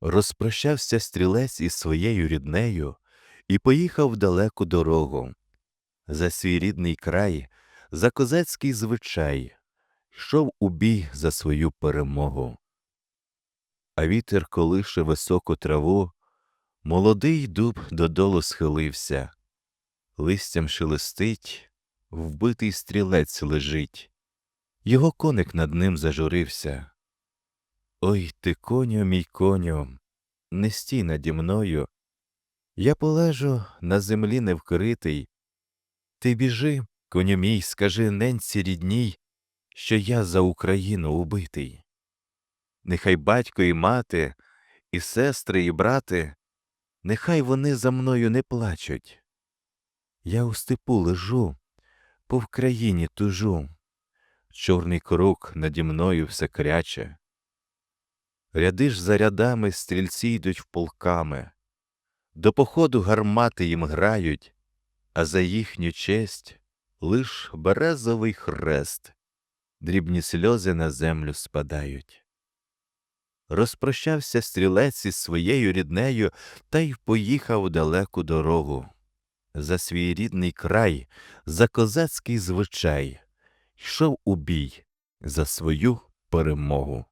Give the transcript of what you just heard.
Розпрощався стрілець із своєю ріднею і поїхав в далеку дорогу. За свій рідний край, за козацький звичай, йшов у бій за свою перемогу. А вітер колише високу траву, молодий дуб додолу схилився, листям шелестить, вбитий стрілець лежить, його коник над ним зажурився. Ой ти, коню, мій коню, не стій наді мною, я полежу на землі невкритий. Ти біжи, коню мій, скажи ненці рідній, що я за Україну убитий. Нехай батько і мати, і сестри, і брати, нехай вони за мною не плачуть. Я у степу лежу, по Вкраїні тужу, чорний круг наді мною все кряче. Ряди ж за рядами стрільці йдуть в полками, до походу гармати їм грають, а за їхню честь лиш березовий хрест, дрібні сльози на землю спадають. Розпрощався стрілець із своєю ріднею та й поїхав далеку дорогу. За свій рідний край, за козацький звичай, йшов у бій за свою перемогу.